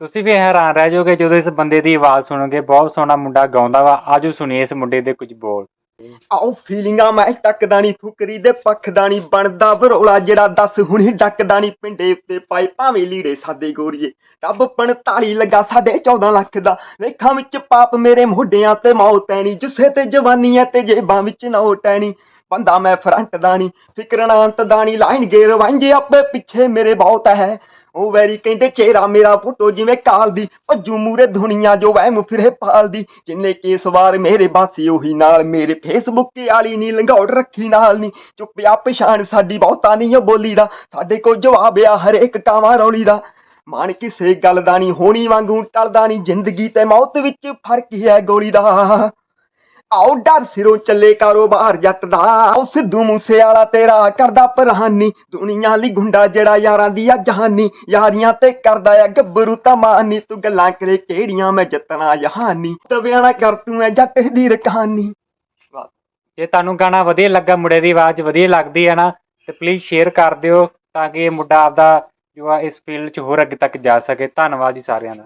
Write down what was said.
ਤੁਸੀਂ ਵੀ ਹੈਰਾਨ ਰਹਿ ਜਾਓਗੇ ਜਦੋਂ ਇਸ ਬੰਦੇ ਦੀ ਆਵਾਜ਼ ਸੁਣੋਗੇ, ਬਹੁਤ ਸੋਹਣਾ ਮੁੰਡਾ ਗਾਉਂਦਾ ਵਾ, ਆਜੋ ਸੁਣੀਏ ਇਸ ਮੁੰਡੇ ਦੇ ਕੁਝ ਬੋਲ। ਆਓ ਫੀਲਿੰਗਾਂ ਮੈਂ ਟੱਕਦਾ ਨਹੀਂ ਫੁਕਰੀ ਦੇ ਪੱਖਦਾ ਨਹੀਂ ਬਣਦਾ ਬਰੋਲਾ ਜਿਹੜਾ ਦੱਸ ਹੁਣੀ ਡੱਕਦਾ ਨਹੀਂ ਪਿੰਡੇ ਉੱਤੇ ਪਾਏ, ਭਾਵੇਂ ਲੀੜੇ ਸਾਦੇ ਗੋਰੀਏ। ਟੱਬ 45 ਲੱਗਾ ਸਾਡੇ 14 ਲੱਖ ਦਾ ਵੇਖਾਂ ਵਿੱਚ ਪਾਪ ਮੇਰੇ ਮੋਢਿਆਂ ਤੇ ਮੌਤ ਐ ਜੁੱਸੇ ਤੇ ਜਵਾਨੀ ਐ ਤੇ ਜੇਬਾਂ ਵਿੱਚ ਨੋਟ ਐ ਬੰਦਾ ਮੈਂ ਫਰੰਟ ਦਾ ਨੀ ਫਿਕਰਨਾ ਅੰਤ ਦਾ ਨੀ, ਲਾਈਨ ਗੇਰ ਵਾਂਗੇ ਆਪੇ ਪਿੱਛੇ ਮੇਰੇ ਬਹੁਤ ਹੈ ਉਹ ਵੈਰੀ ਕਹਿੰਦੇ ਚਿਹਰਾ ਮੇਰਾ ਫੋਟੋ ਜਿਵੇਂ ਕਾਲ ਦੀ, ਭੱਜੂ ਮੂਰੇ ਦੁਨੀਆ ਜੋ ਵਹਿਮ ਫਿਰੇ ਪਾਲਦੀ ਜਿੰਨੇ ਕੇਸ ਵਾਰ ਮੇਰੇ ਬਾਸੀ, ਉਹੀ ਨਾਲ ਮੇਰੇ ਫੇਸਬੁੱਕ ਵਾਲੀ ਨੀ ਲੰਗੌੜ ਰੱਖੀ ਨਾਲ ਨੀ। ਚੁੱਪਿਆ ਪਛਾਣ ਸਾਡੀ ਬਹੁਤਾ ਨਹੀਂ ਉਹ ਬੋਲੀ ਦਾ। ਸਾਡੇ ਕੋਲ ਜਵਾਬ ਆ, ਹਰੇਕ ਕਾਵਾਂ ਰੌਲੀ ਦਾ। ਮਨ ਕਿਸੇ ਗੱਲ ਦਾ ਨਹੀਂ ਹੋਣੀ ਵਾਂਗੂ ਟਲਦਾ ਨਹੀਂ ਜ਼ਿੰਦਗੀ ਤੇ ਮੌਤ ਵਿੱਚ ਫ਼ਰਕ ਹੀ ਹੈ ਗੋਲੀ ਦਾ। ਆਓ ਡਰ ਸਿਰੋਂ ਚੱਲੇ ਕਾਰੋਬਾਰ ਜੱਟ ਦਾ। ਆਓ ਸਿੱਧੂ ਮੂਸੇ ਵਾਲਾ ਤੇਰਾ ਕਰਦਾ ਪਰਹਾਨੀ। ਦੁਨੀਆ ਲਈ ਗੁੰਡਾ ਜਿਹੜਾ ਯਾਰਾਂ ਦੀ ਆ ਜਹਾਨੀ। ਯਾਰੀਆਂ ਤੇ ਕਰਦਾ ਆ ਗੱਭਰੂ ਤਮਾਨੀ ਤੂੰ ਗੱਲਾਂ ਕਰੇ ਕਿਹੜੀਆਂ ਮੈਂ ਜਿੱਤਣਾ ਜਹਾਨੀ। ਤਵਿਆਂ ਕਰ ਤੂੰ ਐ ਜੱਟ ਦੀ ਰਕਹਾਨੀ ਜੇ ਤੁਹਾਨੂੰ ਗਾਣਾ ਵਧੀਆ ਲੱਗਾ ਮੁੰਡੇ ਦੀ ਆਵਾਜ਼ ਵਧੀਆ ਲੱਗਦੀ ਹੈ ਨਾ, ਤੇ ਪਲੀਜ਼ ਸ਼ੇਅਰ ਕਰ ਦਿਓ ਤਾਂ ਕਿ ਇਹ ਮੁੰਡਾ ਆਪਦਾ ਜੋ ਆ ਇਸ ਫੀਲਡ 'ਚ ਹੋਰ ਅੱਗੇ ਤੱਕ ਜਾ ਸਕੇ। ਧੰਨਵਾਦ ਜੀ ਸਾਰਿਆਂ ਦਾ।